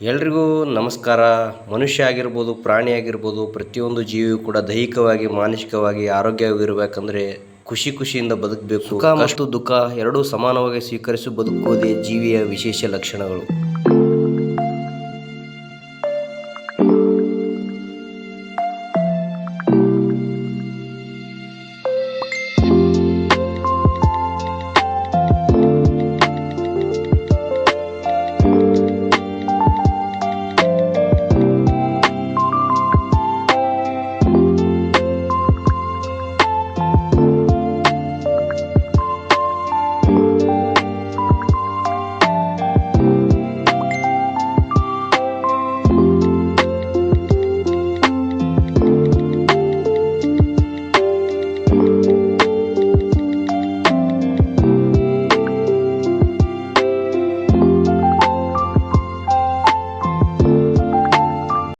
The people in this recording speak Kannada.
ಎಲ್ರಿಗೂ ನಮಸ್ಕಾರ. ಮನುಷ್ಯ ಆಗಿರ್ಬೋದು ಪ್ರಾಣಿ ಆಗಿರ್ಬೋದು ಪ್ರತಿಯೊಂದು ಜೀವಿಯು ಕೂಡ ದೈಹಿಕವಾಗಿ ಮಾನಸಿಕವಾಗಿ ಆರೋಗ್ಯವಾಗಿರಬೇಕಂದ್ರೆ ಖುಷಿ ಖುಷಿಯಿಂದ ಬದುಕಬೇಕು. ಸುಖ ಮತ್ತು ದುಃಖ ಎರಡೂ ಸಮಾನವಾಗಿ ಸ್ವೀಕರಿಸಿ ಬದುಕುವುದೇ ಜೀವಿಯ ವಿಶೇಷ ಲಕ್ಷಣಗಳು.